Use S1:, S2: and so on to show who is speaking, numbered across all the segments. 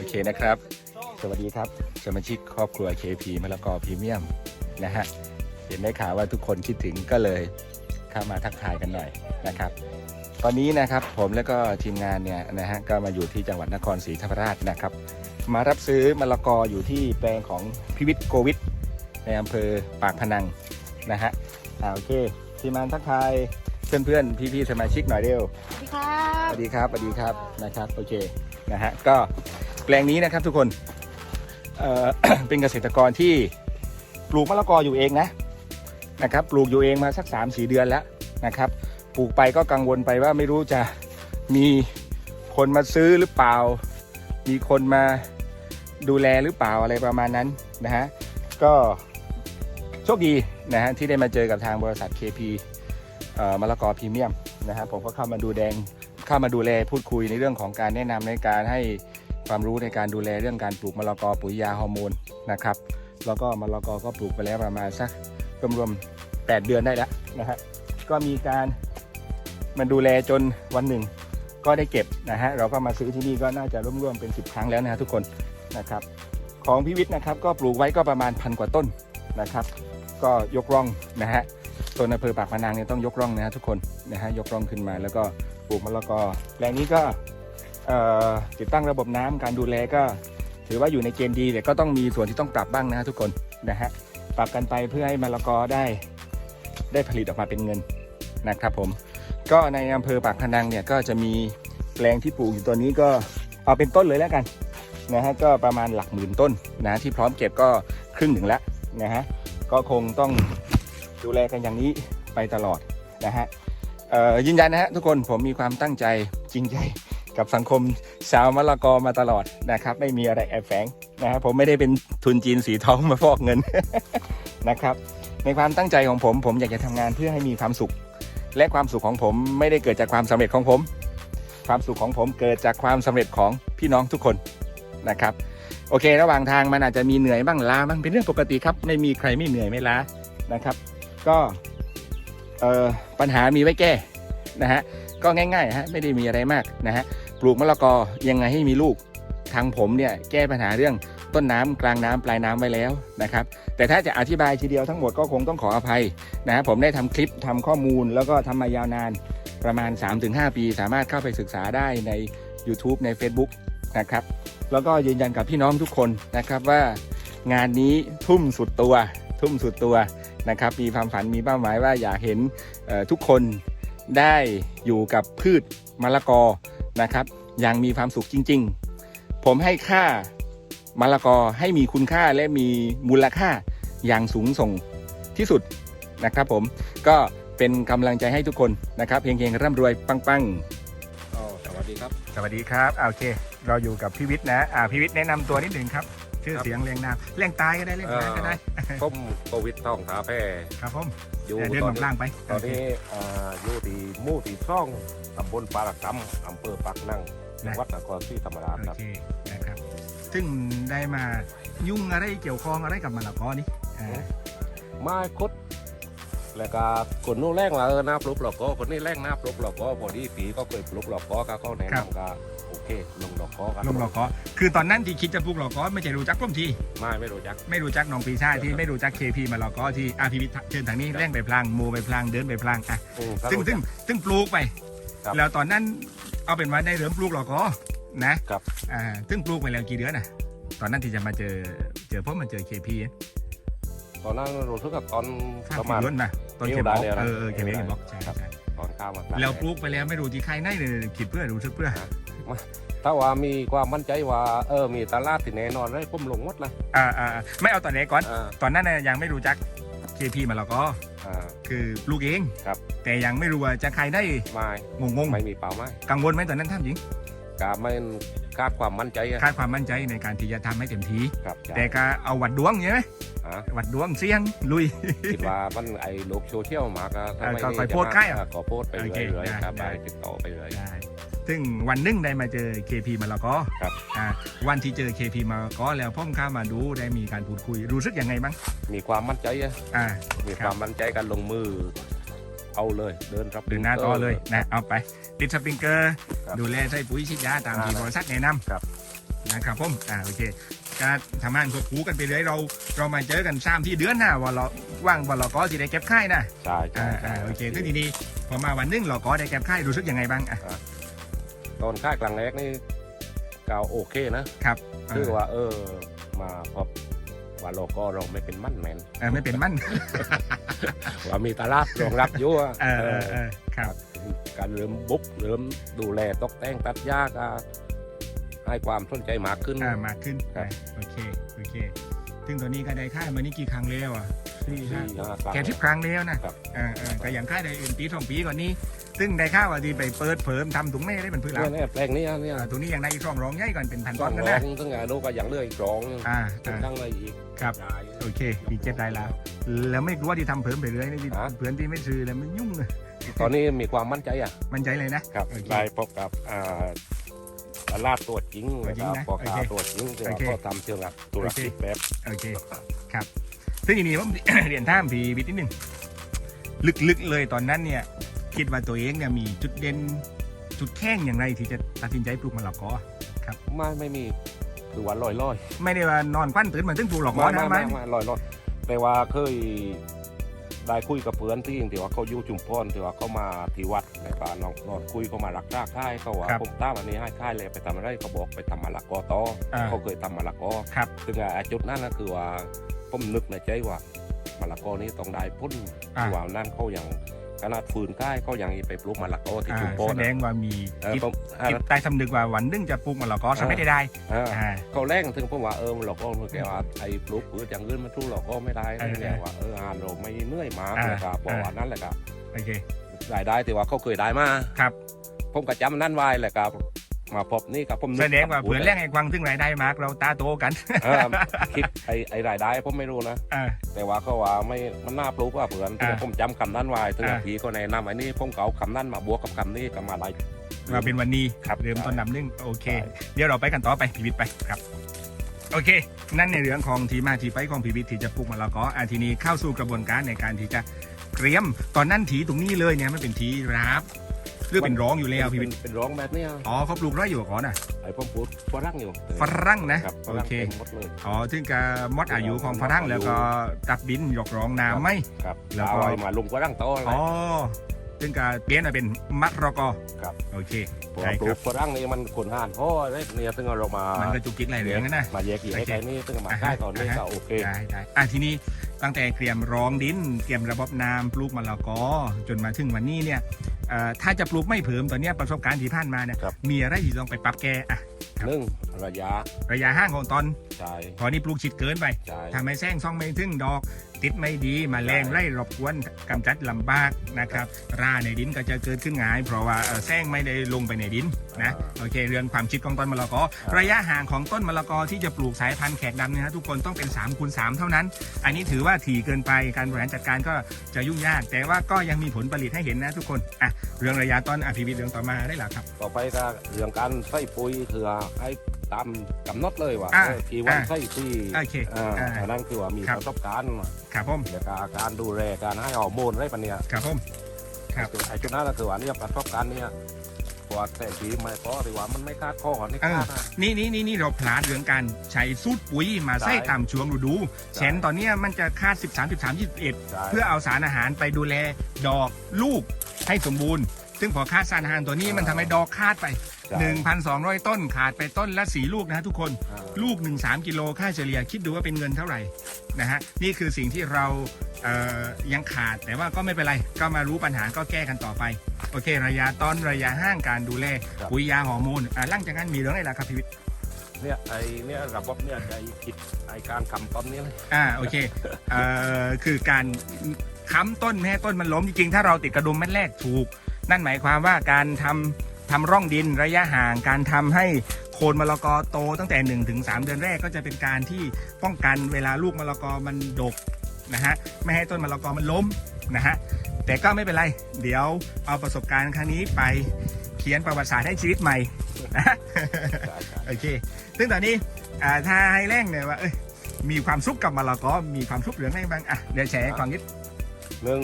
S1: โอเคนะครับ สวัสดีครับสมาชิกครอบครัว KP มะละกอพรีเมียมนะฮะเห็นได้ข่าวว่าทุกคนคิดถึงก็เลยเข้ามาทักทายกันหน่อยนะครับ ตอนนี้นะครับผมแล้วก็ทีมงานเนี่ยนะฮะก็มาอยู่ที่จังหวัดนครศรีธรรมราชนะครับ มารับซื้อมะละกออยู่ที่แปลงของพิวิทย์โกวิทในอำเภอปากพนังนะฮะอ่าโอเคทีมงานทักทายเพื่อนๆพี่ๆสมาชิกหน่อยเร็ว
S2: สวัสดีครั
S1: ส
S2: บ
S1: วัสดีครับสวัสดีครับนะครับโอเคนะฮะก็ แปลงนี้นะครับทุกคนเเป็นเกษตรกรที่ปลูกมะละกออยู่เองนะนะครับ ปลูกอยู่เองมาสัก3าสี่เดือนแล้วนะครับ ปลูกไปก็กังวลไปว่าไม่รู้จะมีคนมาซื้อหรือเปล่า มีคนมาดูแลหรือเปล่าอะไรประมาณนั้นนะฮะ ก็โชคดีนะฮะที่ได้มาเจอกับทางบริษัท KP เอ่อมะละกอพรีเมียมนะฮะผมก็เข้ามาดูแดงเข้ามาดูแลพูดคุยในเรื่องของการแนะนำในการให้ ความรู้ในการดูแลเรื่องการปลูกมะละกอปุ๋ยยาฮอร์โมนนะครับ แล้วก็มะละกอก็ปลูกไปแล้วประมาณสักรวมๆ8เดือนได้แล้วนะฮะก็มีการมาดูแลจนวันหนึ่งก็ได้เก็บนะฮะเราก็มาซื้อที่นี่ก็น่าจะร่วมๆเป็น 10 ครั้งแล้วนะฮะทุกคนนะครับของพิวิทย์นะครับก็ปลูกไว้ก็ประมาณพันกว่าต้นนะครับ ก็ยกร่องนะฮะต้นอำเภอปากพนังเนี่ยต้องยกร่องนะฮะทุกคนนะฮะยกร่องขึ้นมาแล้วก็ปลูกมะละกอแปลงนี้ก็ ติดตั้งระบบน้ำการดูแลก็ ถือว่าอยู่ในเกณฑ์ดีแต่ก็ต้องมีส่วนที่ต้องปรับบ้างนะฮะทุกคนนะฮะปรับกันไปเพื่อให้มะละกอได้ได้ผลิตออกมาเป็นเงินนะครับผมก็ในอำเภอปากพนังเนี่ยก็จะมีแปลงที่ปลูกอยู่ตัวนี้ก็เอาเป็นต้นเลยแล้วกันนะฮะก็ประมาณหลักหมื่นต้นนะที่พร้อมเก็บก็ครึ่งหนึ่งแล้วนะฮะก็คงต้องดูแลกันอย่างนี้ไปตลอดนะฮะยืนยันนะฮะทุกคนผมมีความตั้งใจจริงใจ กับสังคมชาวมะละกอมาตลอดนะครับ ไม่มีอะไรแอบแฝงนะฮะผมไม่ได้เป็นทุนจีนสีทองมาฟอกเงินนะครับ ในความตั้งใจของผม ผมอยากจะทำงานเพื่อให้มีความสุข และความสุขของผมไม่ได้เกิดจากความสำเร็จของผม ความสุขของผมเกิดจากความสำเร็จของพี่น้องทุกคนนะครับ โอเค ระหว่างทางมันอาจจะมีเหนื่อยบ้างล้าบ้างเป็นเรื่องปกติครับ ไม่มีใครไม่เหนื่อยไม่ล้านะครับ ก็ปัญหามีไว้แก้นะฮะก็ง่ายๆฮะไม่ได้มีอะไรมากนะฮะ ปลูกมะละกอยังไงให้มีลูกทางผมเนี่ยแก้ปัญหาเรื่องต้นน้ำกลางน้ำปลายน้ำไว้แล้วนะครับ แต่ถ้าจะอธิบายทีเดียวทั้งหมดก็คงต้องขออภัยนะฮะผมได้ทำคลิปทำข้อมูล แล้วก็ทำมายาวนานประมาณ 3-5 ปี สามารถเข้าไปศึกษาได้ใน YouTube ใน Facebook นะครับ แล้วก็ยืนยันกับพี่น้องทุกคนนะครับว่างานนี้ทุ่มสุดตัว ทุ่มสุดตัวนะครับมีความฝันมีเป้าหมายว่าอยากเห็นทุกคนได้อยู่กับพืชมะละกอ นะครับ อย่างมีความสุขจริง ๆ ผมให้ค่ามะละกอให้มีคุณค่าและมีมูลค่าอย่างสูงส่งที่สุดนะครับ ผมก็เป็นกำลังใจให้ทุกคนนะครับเพียงๆร่ำรวยปัง
S3: อ๋อสวัสดีครับ
S1: ๆสวัสดีครับโอเค เราอยู่กับพี่วิทย์นะอ่าพี่วิทย์แนะนำตัวนิดหนึ่งครับ ชื่อ
S3: ครับ
S1: เสียงเรียงนามเรียงตายก็ได้เรียงตายก็ได้
S3: ผมโควิดท้องขาแพร่
S1: ครับผม
S3: อยู่
S1: เดิน
S3: ตอ
S1: ล
S3: น
S1: ง
S3: นี้
S1: ล่างไป
S3: ตอนนี้อ่าอยู่ที่หมู่ที่ซ่องตำบลปารกำอำเภอปากนั่งจังหวัดนครศรีธรรมราช
S1: โอ
S3: ครับ
S1: เคนะครับ ซึ่งได้มายุ่งอะไรเกี่ยวข้องอะไรกับมะละกอนี่อ่า
S3: ไม้คดแล้วก็คนนู้นแรงละเออนะปลุกหลอกก็คนนี้แรงนะปลุกหลอกก็พอดีปีก็เคยปลุกหลอกก็ก็เขาแนะนำก็ โอเคลงหลอกก็กัน
S1: ลงหลอกกอคือตอนนั้นที่คิดจะปลูกหลอกกอไม่ใช่รู้จักผมที
S3: ไม่ไม่รู้จัก
S1: ไม่รู้จักน้องปีชาที่ไม่รู้จักเคพีมาหลอกกอที่อาพีวิทย์เชิญทางนี้เร่งไปพลางโมไปพลางเดินไปพลางอะ
S3: อืมถ้า
S1: ซึ่ง
S3: รู้
S1: ซึ่
S3: จั
S1: ง
S3: ก
S1: ซึ่งปลูกไป
S3: ครับ
S1: แล้วตอนนั้นเอาเป็นว่าได้เริ่มปลูกหลอกกอนะครับอ่าซึ่งปลูกไปแล้วกี่เดือนน่ะ ตอนนั้นที่จะมาเจอเจอพบมาเจอเคพี
S3: ตอนนั้นรู้สึกกับตอน
S1: สาม
S3: ประ
S1: สี่
S3: มาณ
S1: เดือนนะตอนเค
S3: นิ้ว
S1: บ
S3: ได้
S1: อก
S3: เลยนะ
S1: เออเออเคพีบอกใช่
S3: ครับ
S1: ใช่
S3: ตอนข้าวมา
S1: แล้วปลูกไปแล้วไม่รู้ที่ใครไหนเลยคิดเพื่อรู้สึกเพื่อ
S3: ถ้าว่ามีความมั่นใจว่าเออมีตลาดที่แน่นอนเลยผมลงหมดเลย
S1: อ่าอ่าอ่าไม่เอาตอนนี้ก่อน
S3: อ่า
S1: ตอนนั้นน่ะยังไม่รู้จัก KP มาแล้วก็
S3: อ่า
S1: คือลูกเอง
S3: ครับ
S1: แต่ยังไม่รู้ว่าจะใครได้
S3: ไม่
S1: งงง
S3: ไม่มีเป่าไม้
S1: ๆกังวลไหมตอนนั้นท่านหญิง
S3: กาไม่คาดความมั่นใจอะ
S1: คาดความมั่นใจในการที่จะทำให้เต็มที่
S3: ครับใช่
S1: แต่ก็เอาวัดดวงใช่ไหม
S3: อะ
S1: วัดดวงเสี่ยงลุย
S3: คิดว่ามันไอ้โลกโซเชียลมาก็
S1: เออก็
S3: นี่
S1: ค่อย
S3: จะ
S1: โพสต์ใกล้อะ
S3: ก็โพสต์ไป
S1: โอเค
S3: เรื่อย
S1: ได้
S3: ๆครับ
S1: ได้
S3: ไปติดต่อไปเลย
S1: ได้ ซึ่งวันหนึงได้มาเจอ KP มาแล้วก็
S3: ครับ
S1: อ่าวันที่เจอ KP มาแล้วก็แล้วพ่อมเข้ามาดูได้มีการพูดคุยรู้สึกยังไงบ้าง
S3: มีความมั่นใจอะ
S1: อ่า
S3: มี
S1: ครับ
S3: ความมั่นใจกันลงมือ เอาเลย เดินรับ
S1: เดินหน้าต่อเลยนะเอาไป ติดสปริงเกอร์
S3: ครับ
S1: ดูแลใส่ปุ๋ยฉีดยาตามที่
S3: อ่า
S1: บริษัทแนะนำ
S3: ครับ
S1: นะครับผมอ่าโอเคก็ทำงานควบคู่กันไปเลยเรา เรามาเจอกันซ้ำที่เดือนหน้าว่าเราว่างว่าเราก็สิได้เก็บค่ายนะ
S3: ใช่ใช่
S1: อ่า
S3: ใช่
S1: อ่าโอเคซึ่งทีนี้พอมาวันหนึงเราก็ได้เก็บค่ายรู้สึกยังไงบ้างอะ
S3: ตอนค่ายกลางแรกนี่ก็โอเคนะครับคือว่า เออ มาพบว่าเราก็เราไม่เป็นมั่นแมน
S1: เออไม่เป็นมั่น
S3: ว่ามีตลาดรองรับอยู่อะ
S1: เออเออเออครับ
S3: การเริ่มบุกเริ่มดูแลตกแต่งตัดหญ้าก็ให้ความสนใจมากขึ้น
S1: อ่ามากขึ้น
S3: ครับ
S1: โอเคโอเคซึ่งตัวนี้ก็ได้ค่ายมานี่กี่ครั้งแล้วอะสี่
S3: ที่
S1: ห้า
S3: ห้าครั้ง
S1: แค่ทิปครั้งแล้วนะครับเออเออก็อย่างค่ายใดอื่นปีสองปีก่อนนี้ ซึ่งได้ค่าว่าที่ไปเปิดเผยทำถุงแม่ได้เป็นพื้นหลั
S3: เนี่ย
S1: ง
S3: เนี่ยแปลงนี้เนี่ย
S1: อ่าตรงนี้ยังได้อีกสองรองใหญ่ก่อนเป็นพัน
S3: ต้
S1: ต้
S3: อนง
S1: กัน
S3: ร้อ
S1: นะ
S3: งตั้งแต่ลูกก็ยังเหลืออีกร้อง
S1: อ่า
S3: ถึง
S1: อ่า
S3: ตั้งเลยอีก
S1: ครับ
S3: ยาย
S1: โอเคอีกเจ็ดรายแล้ว แล้วไม่กลัวที่ทำเพิ่มไปเรื่อยนี่
S3: ฮะ
S1: เพื่อนที่ไม่ซื้อแล้วมันยุ่งเลย
S3: ตอนนี้มีความมั่นใจอะ
S1: มั่นใจเลยนะ ครับโอเค
S3: ได้พบกับอ่าตลาดตัวจริง
S1: ตัวจริง
S3: นะ
S1: นะครับ
S3: พ่อ
S1: โอ
S3: ค้า
S1: เค
S3: ตัวจริงที่ว่า
S1: โอเค
S3: ก็ทำเชิงแบบธุรกิจแบบ
S1: โอเค ครับ ซึ่งทีนี้ผม เรียนท่ามพีวิทย์นิดนึง ลึกๆเลยตอนนั้นเนี่ย คิดว่าตัวเองเนี่ยมีจุดเด่นจุดแข้งอย่างไรที่จะตัดสินใจปลูกมะละกอ
S3: ไม่ไม่มีคือว่าลอยลอย
S1: ไม่ได้ว่านอนปั้นตื่นเหมือนตึ้งปลูกหรอก
S3: ไม่
S1: นะ
S3: ไม่
S1: ไม่
S3: ไม่ไม่ลอยลอยแต่ว่าเคยได้คุยกับเพื่อนที่ที่ว่าเขาอยู่จุมพรที่ว่าเขามาที่วัดแล้วก็นอนนอนคุยเขามารักรากค่ายเขาว่าผมตามวันนี้ให้ค่ายเลยไปทำอะไรเขาบอกไปทำมะละกอต่อ
S1: อ่า
S3: เขาเคยทำมะละกอ
S1: ครับ
S3: ซึ่งไอ้จุดนั้นก็คือว่าผมนึกในใจว่ามะละกอนี้ต้องได้พุ่น
S1: อ่า
S3: ที่ว่านั่นเขาอย่าง ขนาดฟืนใกล้เขายังไปปลูกมะละกอที่
S1: อ่า
S3: ชุมพ
S1: แส
S3: ร
S1: ดงว่ามี
S3: เออ
S1: คิด
S3: ผมอ่า
S1: คิดใต้สำนึกว่าวันหนึงจะปลูกมะละกอทำไม่ได้ได้
S3: อ่า
S1: อ่า
S3: เขาแรงถึงผมว่าเออมะละกอมันแกว่าไอ้ปลูกพืชอย่างอื่นมันสู้เราก็ไม่ได้
S1: เออ
S3: เนี่ยว่าเอออ่านเราไม่เหนื่อยมาก
S1: อ่า
S3: เลยครับบอกว่านั่นแหละครับ
S1: โอเค
S3: รายได้แต่ว่าเขาเคยได้มา
S1: ครับ
S3: ผมก็จำนั่นไว้แหละครับ มาพบนี่กับผมนึก
S1: แสดงว่าเผื่อแรงไอ้กวางซึ่งรายได้มากเราตาโตกัน
S3: เออคิดไอ้ไอ้รายได้ผมไม่รู้นะ
S1: อ่า
S3: แต่ว่าเขาว่าไม่มันน่าปลูกว่าเผื่อน
S1: อ่า
S3: ผมจำคำนั้นไว้ถึง
S1: อ่า
S3: ผีก็แนะนำไอ้นี่ผมเก่าคำนั้นมาบวกกับคำนี้ก็มาไล่
S1: มาเป็นวันนี้
S3: ครับ
S1: เริ่มต้นนำหนึ่งโอเค
S3: ใช่
S1: เดี๋ยวเราไปกันต่อไปพีวิทย์ไปครับ โอเค นั่นในเรื่องของที่มาที่ไปของพีวิทย์ที่จะปลูกมะละกออะทีนี้เข้าสู่กระบวนการในการที่จะเตรียมตอนนั้นถีตรงนี้เลยเนี่ยมันเป็นถีราบ หรือเป็นร้องอยู่แล้วพีวิทย์
S3: เป็นร้องแบบเนี้ย
S1: อ๋อเขาปลูกไร่อยู่ก่อนอะ
S3: ไอ้ผมพูดฝรั่งอยู่
S1: ฝรั่งนะครับ
S3: ฝ
S1: โอ
S3: รั่ง
S1: เค
S3: เต็มหมดเลย
S1: อ๋อถึงกับมดอายุของฝรั่งแล้วก็ตับบินหยกร้องน้ำไหม
S3: ครับ
S1: แล้วก็
S3: เอาไอ้มาลุงฝรั่งโตอะไร
S1: อ๋อถึงกับเปลี่ยนมาเป็นมะระกอ
S3: ครับ
S1: โอเค
S3: พอ
S1: ใช่
S3: ปลู
S1: ครั
S3: ก
S1: บ
S3: ฝรั่งนี่มันขนห่านพ่อเนี่ยเนี่ยซึ่งเรามา
S1: มันก็จุกจิกหลายเรื่องนะ
S3: มาแยกแย
S1: โอกเค
S3: ไอ้นี่ซึ่งมา
S1: อ่าฮะ
S3: ใกล้ตอนนี้
S1: อ่าฮะ
S3: ก็โอเค
S1: ได้ได้อะทีนี้ ตั้งแต่เตรียมรองดิน เตรียมระบบน้ำปลูกมะละกอจนมาถึงวันนี้เนี่ยเอ่อถ้าจะปลูกไม่เผิมตอนเนี้ยประสบการณ์ที่ผ่านมาเนี่ย
S3: ครับ
S1: มีอะไรที่ต้องไปปรับแก้อะครับ
S3: หนึ่งระยะ
S1: ระยะห่างของตอน
S3: ใช่
S1: พอนี้ปลูกชิดเกินไป
S3: ใช่
S1: ทำให้แซงซ่องไม่ถึงดอก ติดไม่ดีมาแรงไล่รบกวนกำจัดลำบากนะครับ ราในดินก็จะเกิดขึ้นง่าย เพราะว่าแซงไม่ได้ลงไปในดินนะโอเคเรื่องความชิดของต้นมะละกอ ระยะห่างของต้นมะละกอที่จะปลูกสายพันธุ์แขกดำเนี่ยนะทุกคนต้องเป็น3คูณ3เท่านั้น อันนี้ถือว่าถี่เกินไปการบริหารจัดการก็จะยุ่งยาก แต่ว่าก็ยังมีผลผลิตให้เห็นนะทุกคนอะเรื่องระยะต้นอภิวิทย์เรื่องต่อมาได้หรอครับ
S3: ต่อไปก็เรื่องการใส่ปุ๋ยคือให้ ตามกำหนดเลยว่า
S1: อ่า
S3: เออกี่วัน
S1: อ่า
S3: ใส่ที่
S1: โอเค
S3: อ่า
S1: อ่า
S3: อันนั้นคือว่ามี
S1: ครับ
S3: ประสบการณ์มา
S1: ครับผม
S3: แล้วก็การดูแลการให้ฮอร์โมนอะไรปะเนี่ย
S1: ครับผม ครับ
S3: ไอ้จุดนั้นก็คือว่าเนี่ยประสบการณ์เนี่ยกว่าแต่ทีไม่พอหรือว่ามันไม่คาดข้อนี่คาดนะ
S1: นี่นี่นี่นี่เราพลาดเรื่องการใช้สูตรปุ๋ยมาใส่
S3: ใช่
S1: ตามช่วงฤดู
S3: ใช่
S1: เช่นตอนเนี้ยมันจะคาด 13 13 21
S3: ใช่
S1: เพื่อเอาสารอาหารไปดูแลดอกลูกให้สมบูรณ์ ซึ่งพอคาดสารอาหารตัวนี้มันทำให้ดอกคาดไป
S3: ใช่
S1: 1,200 ต้นขาดไปต้นละสีลูกนะทุกคน
S3: อ่า
S1: ลูก1 3กิโลค่าเฉลี่ยคิดดูว่าเป็นเงินเท่าไหร่นะฮะนี่คือสิ่งที่เราเอ่อยังขาดแต่ว่าก็ไม่เป็นไร ก็มารู้ปัญหาก็แก้กันต่อไป โอเค ระยะต้นระยะห้างการดูแลปุ๋ยยาฮอร์โมนอะหลังจากนั้นมีเรื่องอะไรล่ะครับพี่วิทย์
S3: เนี่ยไอ้เนี่ยระบบเนี่ยไอ้คิดไอ้การคำต้นเนี่ยเลย
S1: อ่าโอเคเอ่อคือการค้ำต้นไม่ให้ต้นมันล้มจริงๆถ้าเราติดกระดุมเม็ดแรกถูก นั่นหมายความว่าการทำทำร่องดินระยะห่าง การทำให้โคนมะละกอโตตั้งแต่1นถึงสเดือนแรกก็จะเป็นการที่ป้องกันเวลาลูกมะละกอมันดกนะฮะไม่ให้ต้นมะละกอมันล้มนะฮะแต่ก็ไม่เป็นไร เดี๋ยวเอาประสบการณ์ครั้งนี้ไปเขียนประวัติศาสตร์ให้ชีวิตใหม่นะ
S3: ใช่ใช่
S1: โอเค ซึ่งตอนนี้อ่าถ้าให้แรงเนี่ยว่าเอ้ยมีความสุขกับมะละกอมีความสุขเหลืองอะไรบ้างอะเดี๋ยวแชร์ให้ฟังนิด
S3: หนึ่ง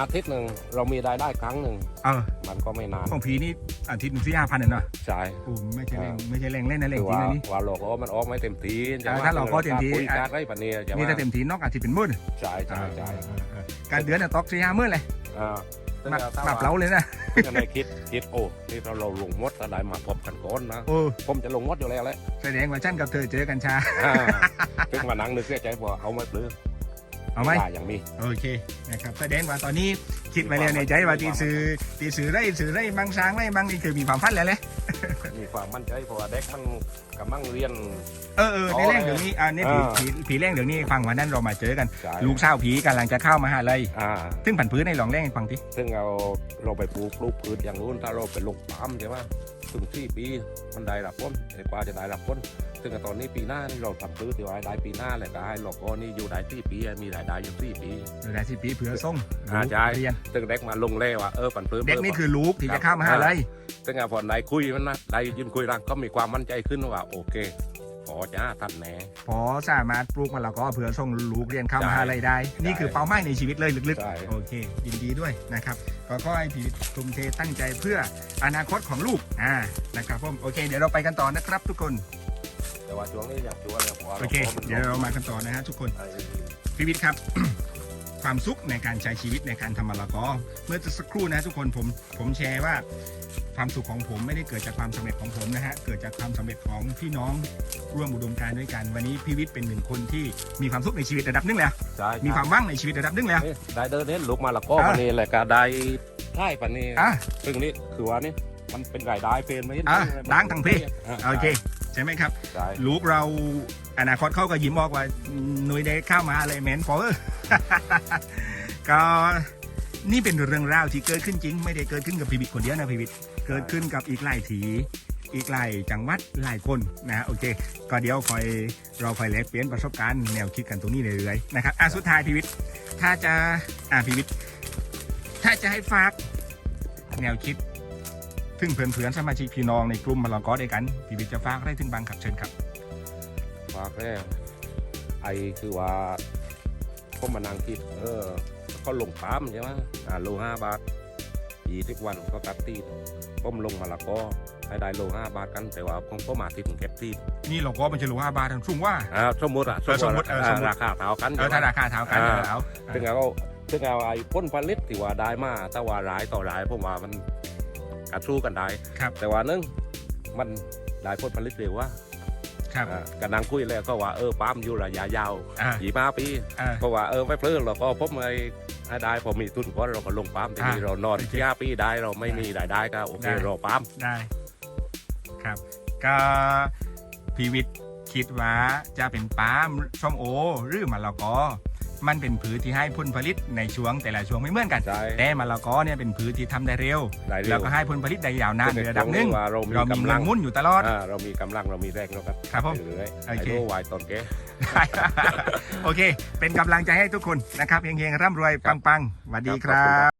S3: อาทิตย์หนึ่งเรามีรายได้ครั้งหนึ่ง
S1: เออ
S3: มันก็ไม่นาน
S1: ของผีนี่อาทิตย์หนึ่งสี่ห้าพันเนาะ
S3: ใช่
S1: โอ้ไม่ใช่แรงไม่ใช่แรงเล่นนะแรง
S3: คือ
S1: จริง
S3: ว่า
S1: นะนี่
S3: ว่าหลอกว่ามันออกไม่เต็มทีใช่ไหม
S1: อ่าถ้าหลอกก็เต็มที
S3: คุยการได้ปะเนี่ยใช่ไหม
S1: นี่ถ้าเต็มทีนอกอาทิตย์เป็นหมื่น
S3: ใช่ใช่ใช่
S1: การเดือนน่ะตอกสี่ห้าหมื่นเลย
S3: อ่าซึ่ง
S1: มา
S3: ถ้า
S1: ปรับเล้าเลยนะ
S3: ก็เลยคิดคิดโอ้นี่เราเราลงมดอะไรมาพบกันก่อนนะ
S1: โอ้
S3: ผมจะลงมดอยู่แล้วแหละ
S1: แสดงว่าฉันกับเธอเจอกันชา
S3: อ่าถึงมานั่งนึกเสียใจบอกเอามาปลื้อ
S1: เอาไหม
S3: อย่างนี้
S1: โอเคนะครับแสดงว่าตอนนี้คิดไว้แล้วในใจว่าตีสื่อตีสื่อได้สื่อได้บางช้างได้บางนี่คือมีความฝันแล้วเลย
S3: มีความมั่นใจเพราะว่าเด็กมันกำลังเรียน
S1: เออเออในแรงเดี๋ยวนี้อ่าเนี่ยผี
S3: อ่า
S1: ผีผีแรงเดี๋ยวนี้ฟังวันนั้นเรามาเจอกัน
S3: ใช่
S1: ลูกสาวผีกำลังจะเข้ามาหาเลย
S3: อ่า
S1: ซึ่งผันพื้นในหลองแรงให้ฟังที
S3: ซึ่งเราเราไปปลูกปลูกพืชอย่างนู้นถ้าเราไปลงปั๊มใช่ไหม ถึงที่ปีมันได้รับผลไอ้กว่าจะได้รับผลซึ่งตอนนี้ปีหน้านี่เราทำซื้อที่ว่าได้ปีหน้าแหละก็ให้เราก็นี่อยู่ได้ที่ปีมีรายได้อยู่ที่ปี
S1: เดี๋ยวได้สิปีเผื่อส่ง
S3: อ่าใช่
S1: เรียน
S3: ซึ่งเด็กมาลงเล่ว่าเออปันปื้
S1: เด็กนี่คือลูกที่จะเข้ามาหาเลย
S3: ซึ่งอะพอได้คุยมันนะได้ยินคุยรังก็มีความมั่นใจขึ้นว่าโอเคพอจ้าท่านแหน่
S1: พอสามารถปลูกมะละกอเผื่อส่งลูกเรียนเข้า
S3: ใช่
S1: มหาลัยได้ นี่คือเป้าหมายในชีวิตเลยลึก
S3: ใช่
S1: ๆโอเค ยินดีด้วยนะครับ ก็ขอให้พี่ทุ่มเทตั้งใจเพื่ออนาคตของลูกอ่านะครับผมโอเค เดี๋ยวเราไปกันต่อนะครับทุกคน
S3: แต่ว่าช่วงนี้อยากชวนเนี่ยพราะว่า
S1: โอเค
S3: มัน
S1: เดี๋ยวเรามากันต่อนะฮะทุกคน
S3: ไอ้
S1: พี่วิทย์ครับ ความสุขในการใช้ชีวิตในการทำมะละกอเมื่อสักครู่นะทุกคนผมผมแชร์ว่าความสุขของผมไม่ได้เกิดจากความสำเร็จของผมนะฮะ เกิดจากความสำเร็จของพี่น้อง ร่วมอุดมการณ์ด้วยกัน วันนี้พี่วิทย์เป็นหนึ่งคนที่มีความสุขในชีวิตระดับหนึงแล้ว
S3: ใช่
S1: มีความว่างในชีวิตระดับหนึงแล้ว
S3: นี่ได้เดินเน้นลูกมาและก็
S1: อะ
S3: ปันนี้แหละก็ได้ใช่ปันนี้
S1: อะ
S3: ซึ่งนี่คือว่านี่มันเป็นรายได้เป็นไหม
S1: อะดังทั้งเพ
S3: อะ
S1: โอเค ใช่ไหมครับ
S3: ใช่
S1: ลูกเราอนาคตเขาก็ยิ้มบอกว่าหนุยได้เข้ามาอะไรแมนฟอร์ ก็นี่เป็นเรื่องราวที่เกิดขึ้นจริง ไม่ได้เกิดขึ้นกับพีวิทย์คนเดียวนะพีวิทย์เกิดขึ้นกับอีกหลายที อีกหลายจังหวัดหลายคนนะฮะโอเค ก็เดี๋ยวคอยเราคอยแลกเปลี่ยนประสบการณ์แนวคิดกันตรงนี้เรื่อยๆนะครับอะสุดท้ายพีวิทย์ถ้าจะอะพีวิทย์ถ้าจะให้ฝากแนวคิดถึงเพื่อนๆสมาชิกพี่น้องในกลุ่มมาลองกอด้วยกันพีวิทย์จะฝากอะไรถึงบางครับเชิญครับ
S3: ฝากแรกไอคือว่าก็มานังคิดเออก็ลงปั๊มใช่ไหมอ่าโลห้าบาทยี่สิบวันก็ตัดตีนผมลงมาละก็ ให้ได้โลห้าบาทกันแต่ว่าผมก็มาที่ผมเก็บตีน
S1: นี่เราก็มันจะรู้ว่าบาททางชุ่งว่า
S3: อ่าสมมติอะ
S1: เออสมมุติเออสมมุติ
S3: ราคาเท่ากัน
S1: เออถ้าราคาเท่ากัน
S3: อ่า
S1: เออเอา
S3: ซึ่งเอาซึ่งเอาไอ้พ้นผลิตที่ว่าได้มาแต่ว่ารายต่อรายผมว่ามันกระสู้กันได้
S1: ครับ
S3: แต่ว่านึงมันได้พ้นผลิตเร็วว่า
S1: ครับ
S3: อ่ากันนั่งคุยแล้วก็ว่าเออปั๊มอยู่ระยะยาว
S1: อ่า
S3: ยี่ห้าปี
S1: อ่า
S3: ก็ว่าเออไม่เพลินเราก็พบไอ้ให้ได้พอมีทุนก็เราก็ลงปั๊มทีนี้
S1: อ่า
S3: เรานอน
S1: โอเค
S3: ที่ห้าปีได้เราไม่มีรายได้ก็โอเค
S1: ได้
S3: เราปั๊ม
S1: ได้ ครับ ก็พีวิทย์คิดว่าจะเป็นปาล์มส้มโอ หรือมะละกอมันเป็นผืนที่ให้ผลผลิตในช่วงแต่ละช่วงไม่เหมือนกัน
S3: ใช่
S1: แต่มะละกอเนี่ยเป็นผืนที่ทำได้เร็ว
S3: ได้เร็
S1: แล้ว
S3: ว
S1: ก็ให้ผลผลิตได้ยาวนานในระดับหนึง
S3: ว่าเรามี
S1: เรามี
S3: กำ
S1: เงิ
S3: ลั
S1: น
S3: ง
S1: หมุ่นอยู่ตลอด
S3: อ่าเรามีกำลังเรามีแรงเราก็
S1: ครับผม
S3: ไปเรื่อยๆ
S1: โอ
S3: ไอ้
S1: เค
S3: โนวายตอนแก
S1: โอเค เป็นกำลังใจให้ทุกคนนะครับเฮงๆร่ำรวย ปังๆสวัสดีค
S3: ครั
S1: รับ บ